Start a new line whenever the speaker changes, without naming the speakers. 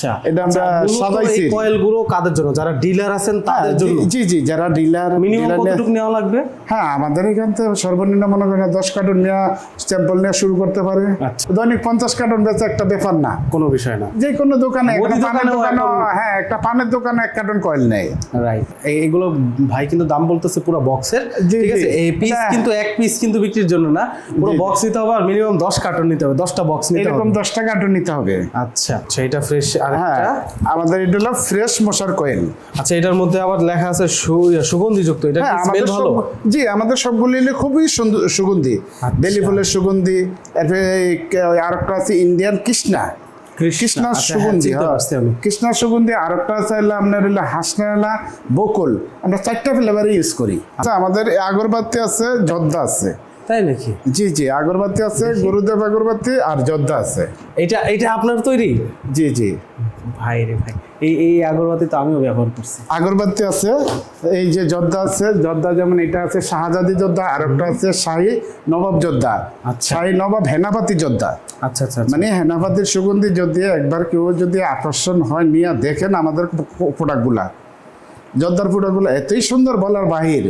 আচ্ছা
এটা আমরা সাজাইছি।
কয়েলগুলো কাদের জন্য? যারা ডিলার আছেন তাদের জন্য?
হ্যাঁ, জি জি যারা ডিলার
মিনিমাম কতটুকু নেওয়া লাগবে?
হ্যাঁ আমাদের এখান থেকে সর্বনিম্ন মনে করেন দশ কার্টুন নেওয়া স্যাম্পল নেওয়া শুরু করতে পারে।
আচ্ছা।
দৈনিক পঞ্চাশ কার্টুন বেচা একটা ব্যাপার না।
কোনো বিষয় না।
যে কোনো দোকানে হ্যাঁ একটা পানের দোকানে এক কার্টুন কয়েল নেই
রাইট এগুলো ভাই কিন্তু দাম বলতেছে পুরো বক্সের ঠিক আছে? এই পিস
হ্যাঁ।
কিন্তু এক পিস কিন্তু বিক্রির জন্য না। পুরো বক্স নিতে হবে আর মিনিমাম দশ কার্টন নিতে হবে। দশটা বক্স নিতে
এরকম
হবে।
দশটা কার্টুন নিতে হবে।
আচ্ছা সেইটা ফ্রেশ আর
হ্যাঁ আমাদের এটা হলো ফ্রেশ মশার কয়েল
আচ্ছা এটার মধ্যে আবার লেখা আছে সু- সুগন্ধিযুক্ত। এটা
হ্যাঁ
স্মেল ভালো?
জি আমাদের সবগুলি খুবই সুগন্ধি।
আচ্ছা।
বেলি ফুলের সুগন্ধি কে- আরেকটা আছে ইন্ডিয়ান কৃষ্ণা। কৃষ্ণার
আচ্ছা, হ্যাঁ,
সুগন্ধি হ্যাঁ। কৃষ্ণার সুগন্ধি আরেকটা আছে হলো আপনার হলো হাসনালা বকুল। আমরা চারটা ফ্লেভারে ইউজ করি। আচ্ছা। আমাদের আগরবাতি আছে জর্দা আছে।
তাই নাকি?
জি জি আগরবাতি আছে গুরুদেব আগরবাতি আর জর্দা আছে।
এটা এটা আপনার তৈরি?
জি জি।
ভাই রে ভাই এই এই আগরবাতি তো আমিও ব্যবহার করছি।
আগরবাতি আছে এই যে জর্দা আছে জর্দা যেমন এটা আছে শাহজাদি যোদ্ধা আর একটা আছে শাহী নবাব যোদ্ধা
আচ্ছা।
শাহী নবাব হেনাপাতি যোদ্ধা
আচ্ছা আচ্ছা আচ্ছা।
মানে হেনাপাতির সুগন্ধি যদি একবার কেউ যদি আকর্ষণ হয় নিয়ে দেখেন আমাদের প্রোডাক্টগুলা যোদ্ধার প্রোডাক্টগুলো এতই সুন্দর বলার বাহির।